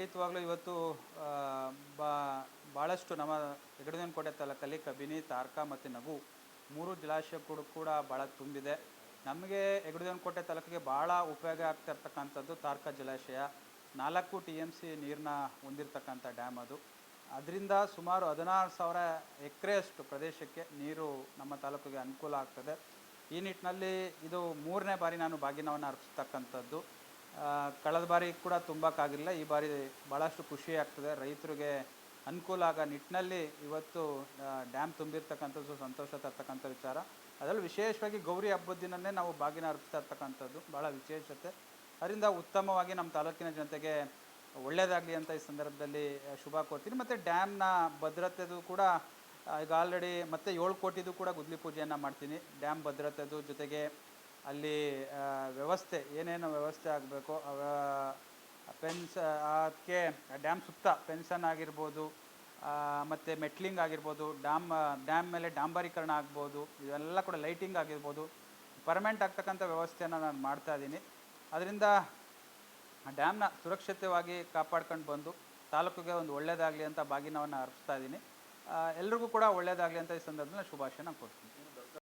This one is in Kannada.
ಖಂಡಿತವಾಗ್ಲೂ ಇವತ್ತು ಬಾ ಭಾಳಷ್ಟು ನಮ್ಮ ಹೆಗಡದೇವನಕೋಟೆ ತಾಲೂಕಲ್ಲಿ ಕಬಿನಿ, ತಾರ್ಕ ಮತ್ತು ನಗು ಮೂರು ಜಲಾಶಯ ಕೂಡ ಭಾಳ ತುಂಬಿದೆ. ನಮಗೆ ಹೆಗಡದೇವನಕೋಟೆ ತಾಲೂಕಿಗೆ ಭಾಳ ಉಪಯೋಗ ಆಗ್ತಾ ಇರ್ತಕ್ಕಂಥದ್ದು ತಾರ್ಕ ಜಲಾಶಯ. ನಾಲ್ಕು ಟಿ ಎಂ ಸಿ ನೀರನ್ನ ಹೊಂದಿರತಕ್ಕಂಥ ಡ್ಯಾಮ್ ಅದು. ಅದರಿಂದ ಸುಮಾರು ಹದಿನಾರು ಸಾವಿರ ಎಕರೆಯಷ್ಟು ಪ್ರದೇಶಕ್ಕೆ ನೀರು ನಮ್ಮ ತಾಲೂಕಿಗೆ ಅನುಕೂಲ ಆಗ್ತದೆ. ಈ ನಿಟ್ಟಿನಲ್ಲಿ ಇದು ಮೂರನೇ ಬಾರಿ ನಾನು ಬಾಗಿನವನ್ನು ಅರ್ಪಿಸ್ತಕ್ಕಂಥದ್ದು. ಕಳೆದ ಬಾರಿ ಕೂಡ ತುಂಬಕ್ಕಾಗಿಲ್ಲ ಈ ಬಾರಿ ಭಾಳಷ್ಟು ಖುಷಿ ಆಗ್ತದೆ. ರೈತರಿಗೆ ಅನುಕೂಲ ಆಗೋ ನಿಟ್ಟಿನಲ್ಲಿ ಇವತ್ತು ಡ್ಯಾಮ್ ತುಂಬಿರ್ತಕ್ಕಂಥದ್ದು ಸಂತೋಷ ತರ್ತಕ್ಕಂಥ ವಿಚಾರ. ಅದರಲ್ಲೂ ವಿಶೇಷವಾಗಿ ಗೌರಿ ಹಬ್ಬದ ದಿನನೇ ನಾವು ಬಾಗಿನ ಅರ್ಪಿಸ್ತಾ ಇರ್ತಕ್ಕಂಥದ್ದು ಭಾಳ ವಿಶೇಷತೆ. ಅದರಿಂದ ಉತ್ತಮವಾಗಿ ನಮ್ಮ ತಾಲೂಕಿನ ಜನತೆಗೆ ಒಳ್ಳೆಯದಾಗಲಿ ಅಂತ ಈ ಸಂದರ್ಭದಲ್ಲಿ ಶುಭ ಕೋರ್ತೀನಿ. ಮತ್ತು ಡ್ಯಾಮ್ನ ಭದ್ರತೆದು ಕೂಡ ಈಗ ಆಲ್ರೆಡಿ ಮತ್ತೆ ಏಳು ಕೋಟಿದು ಕೂಡ ಗುದ್ಲಿ ಪೂಜೆಯನ್ನು ಮಾಡ್ತೀನಿ. ಡ್ಯಾಮ್ ಭದ್ರತೆದು ಜೊತೆಗೆ ಅಲ್ಲಿ ವ್ಯವಸ್ಥೆ, ಏನೇನು ವ್ಯವಸ್ಥೆ ಆಗಬೇಕು ಪೆನ್ಸ್ ಅದಕ್ಕೆ ಡ್ಯಾಮ್ ಸುತ್ತ ಪೆನ್ಷನ್ ಆಗಿರ್ಬೋದು ಮತ್ತು ಮೆಟ್ಲಿಂಗ್ ಆಗಿರ್ಬೋದು ಡ್ಯಾಮ್ ಡ್ಯಾಮ್ ಮೇಲೆ ಡಾಂಬರೀಕರಣ ಆಗ್ಬೋದು, ಇವೆಲ್ಲ ಕೂಡ ಲೈಟಿಂಗ್ ಆಗಿರ್ಬೋದು ಪರ್ಮನೆಂಟ್ ಆಗ್ತಕ್ಕಂಥ ವ್ಯವಸ್ಥೆಯನ್ನು ನಾನು ಮಾಡ್ತಾ ಇದ್ದೀನಿ. ಅದರಿಂದ ಡ್ಯಾಮ್ನ ಸುರಕ್ಷಿತವಾಗಿ ಕಾಪಾಡ್ಕೊಂಡು ಬಂದು ತಾಲೂಕಿಗೆ ಒಂದು ಒಳ್ಳೆಯದಾಗಲಿ ಅಂತ ಬಾಗಿನವನ್ನು ಅರ್ಪಿಸ್ತಾ ಇದ್ದೀನಿ. ಎಲ್ರಿಗೂ ಕೂಡ ಒಳ್ಳೆಯದಾಗಲಿ ಅಂತ ಈ ಸಂದರ್ಭದಲ್ಲಿ ಶುಭಾಶಯನ ಕೊಡ್ತೀನಿ